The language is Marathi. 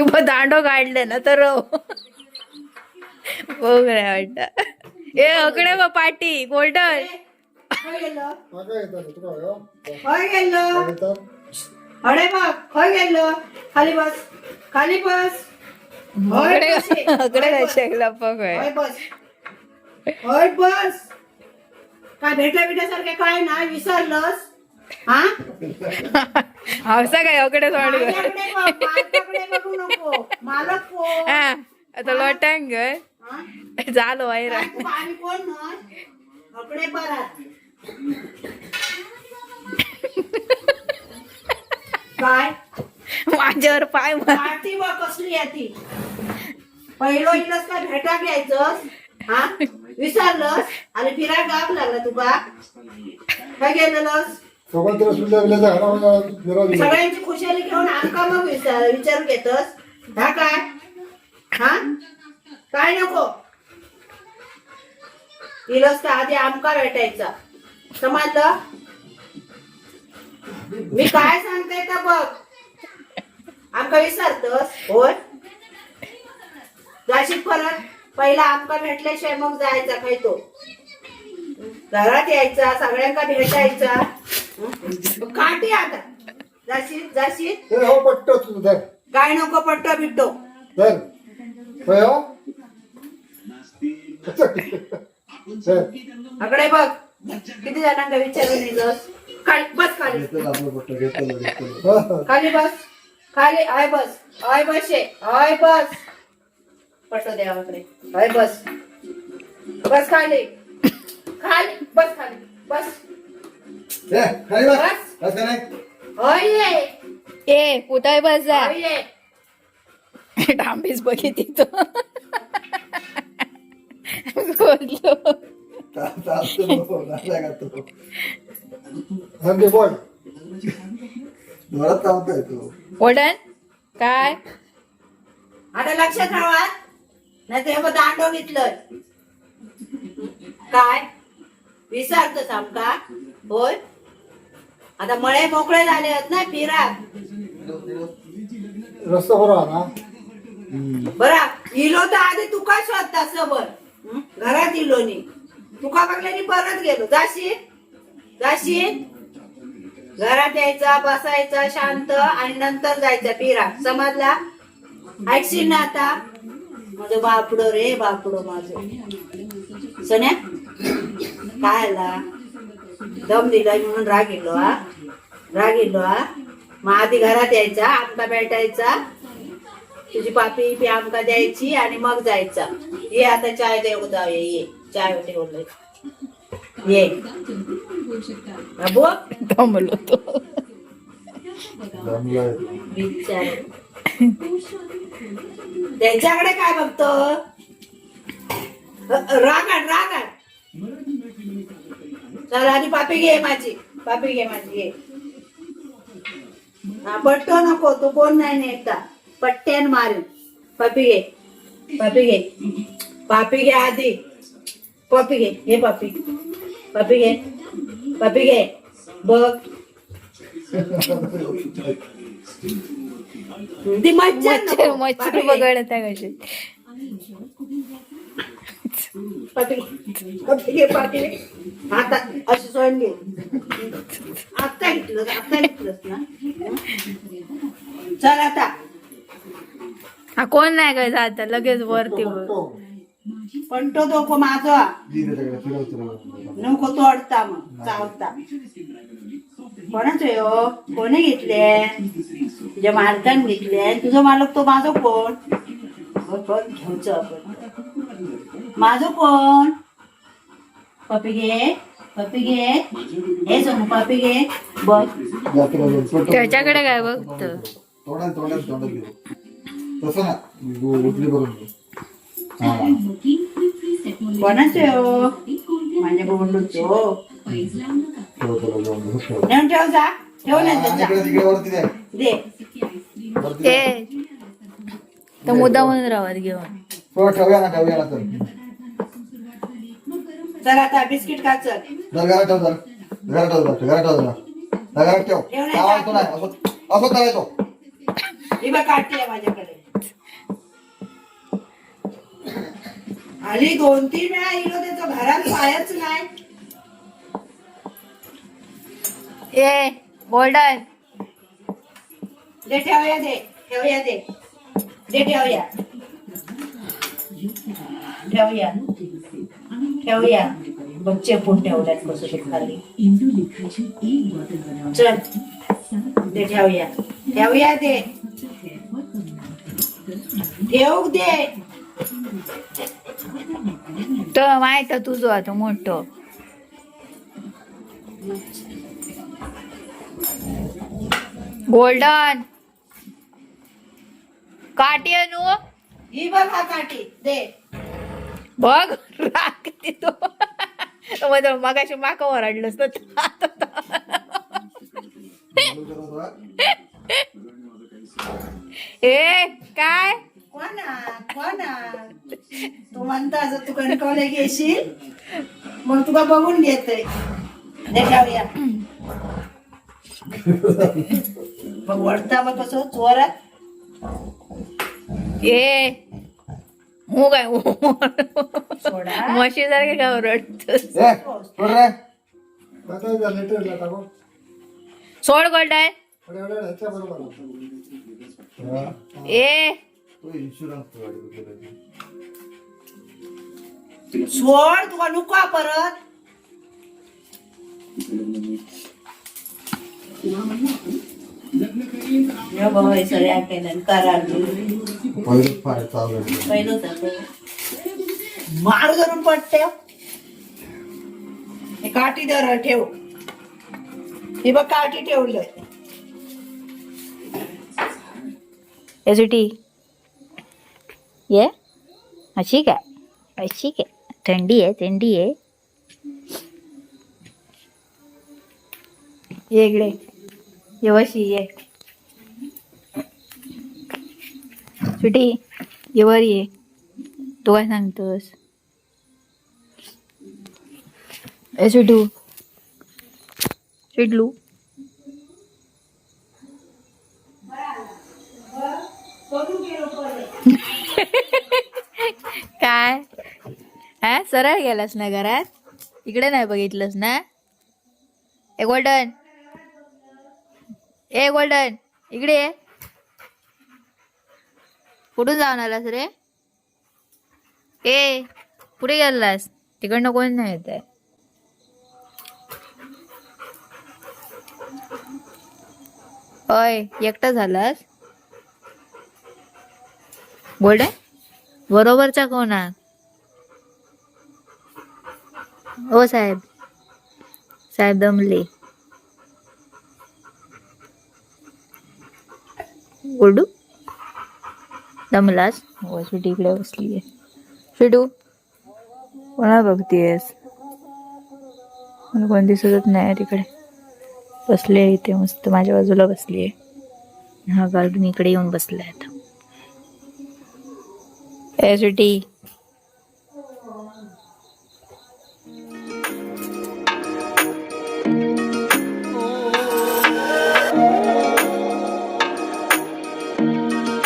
शिव दांडो काढले ना तर बघ रे वाटत ए अकडे बघ पाटी गोल्डन खय गेलो अडे येतात खय गेलो बघ खय गेलो खाली बस खाली बस होय अकडे कशी? अकडे होय बस. बघ होय बस हय बस काय भेटा बिट्यासारखे काय नाही विसरलंस हा हवसा काय अकडे हा आता लोटांग? झालो वायरा काय? माझ्यावर पाय मार. पार्टी व कसली आहे ती. पहिलो इलस काय भेटा घ्यायचंस? हा? विसरलंस? आणि फिराय गाव लागला तुका? काय गेलेलंस स्वतंत्र असलेल्या विल्याच्या घरामध्ये सगळ्यांची खुशाली घेऊन आमका मग विचार विचार घेतस. हा काय? हा? काय नको? इलस तर आधी आमका भेटायचा. समजलं? मी काय सांगते का बघ. आमका विसरतस होय? जाशील परत पहिला आमका भेटल्याशिवाय मग जायचा काय तो? घरात यायचा सगळ्यांका भेटायचा. काठी आता. जाशील जाशील? हे हो पट्ट तुझं धर. काय नको पट्ट बिट्टो? धर. होय हो. धर. अकडे बघ. किती जणांना विचारून खाली बस खाली. हा, हा. खाली बस. खाली आय बस. आय बस ये. आय बस. पटो देवाकडे आय बस. बस खाली. खाली बस खाली. बस. ए, खाली बस. बस. बस का नाही? होय. ये ए पुताय बस. जा होय ये डांबीच बघित तो बोललो ता- बोल. जोरात तो. ओढण काय? आता लक्षात राहा नाही ते बघ दांडो घेतलंय. काय? विसरतोस आमका? होय? आता मळे मोकळे झाले आहेत ना फिरा रस्ता बरोबर ना? बरा. इलो तर आधी तुका शोधता सबर? घरात इलो नी. तुका बघल्यानी परत गेलो. जाशील जाशील घरात यायचा बसायचा शांत आणि नंतर जायचा फिरा समजला? ऐकशील ना आता? माझं बापडो रे बापडो माझं. सोन्या? काय आला? दम दिलाय म्हणून राग येलो हा. राग येलो हा. मग आधी घरात यायचा आमका भेटायचा तुझी पापी पी आमका द्यायची आणि मग जायचा. ये आता चाय देऊ जाऊ ये ये. चाय ठेवलंय ये. बाबू दमलो तो. त्यांच्याकडे काय बघतो? रागाड रागाड चल आधी पापी घे माझी. पापी घे माझी घे हा पट्टो नको तू कोण नाही नेता पट्ट्यान मारून पापी घे. पापी घे. पापी घे आधी. पापी घे. घे पापी. पापी घे. पापी घे. बघ. ती मज्जा मच्छर. मच्छर. बघायला त्या कशी. घे. आता अशी घे आता घेतलं आता ना. चल आता. हा कोण नाही काय जात? लगेच वरती. पण तो दोको माझा. नको तोडता मग चावता. कोणाच आहे हो? कोणी घेतले? तुझ्या मालकान घेतले? तुझा मालक तो माझा कोण? हो, घ्यायचं आपण. माझं कोण? पपी घे पपी घे. हे समू पपी घे. बघ. त्याच्याकडे काय बघत तोंडात तोंडात तोंडात घेतो तसं ना घे. हा. कोणाच हो? माझ्या बोंडूच हो ठेव. नेऊन जा. ठेव हा, वरती दे. ए. तर मुद्दा म्हणून राहत घेऊन. थोडं ठेवूया ना ठेवूया ना तर. जर आता बिस्किट का चल जर. घरात ठेव ठेव जर. घरात ठेव. जरा काढते माझ्याकडे. आली दोन तीन वेळा इलो त्याचं घरात पायच नाही. ए बोल्डर. दे ठेवूया दे ठेवूया दे. दे ठेवूया. ठेवूया. ठेवूया. बच्चे पण ठेवल्यात कसं खाली. चल दे ठेवूया. ठेवूया दे ठेवू दे. तर माहीत तुझं आता मोठं. गोल्डन. काठी आणू? ही बघ हा काठी. दे. बघ राग देतो. मग मगाशी माका ओरडलंस ना ए काय? कोणा कोणा? तू म्हणता असं तू कणकवले घेशील मग तुला बघून घेते. दे ठेवूया बघ वळता बघ कसं चोरात ए हो काय म्हशी सारखे का सोड बरोबर आहे. ए. सोड तुला नको परत. हे करार फाय चालू. पहिलं मार धरून पडते हे काठी धर ठेव. हे बघ काठी ठेवलंय. ए सुटी. ये. अशी काय अशी काय थंडी आहे थंडी आहे. ये येवशी ये. वशी येवर सुटी ये. ये तू काय सांगतोस. ए सुटू. सुटलू. काय? हा सरळ गेलास ना घरात? इकडे नाही बघितलंस ना? ए गोल्डन ए गोल्डन इकडे ये. कुठून जाऊन आलास रे? ए पुढे गेलास? तिकडनं कोण नाही येत आहे होय एकटा झालास? गोल्डन बरोबरचा कोण आहे? ओ साहेब. साहेब दमले. ओरडू दमलास? हो सुटी इकडे बसली आहे सुटू कोणा बघतीयस? मला कोण दिसतच नाही तिकडे. बसले आहे इथे मस्त माझ्या बाजूला बसली आहे हा गार्डून इकडे येऊन बसलाय आता. ए सुटी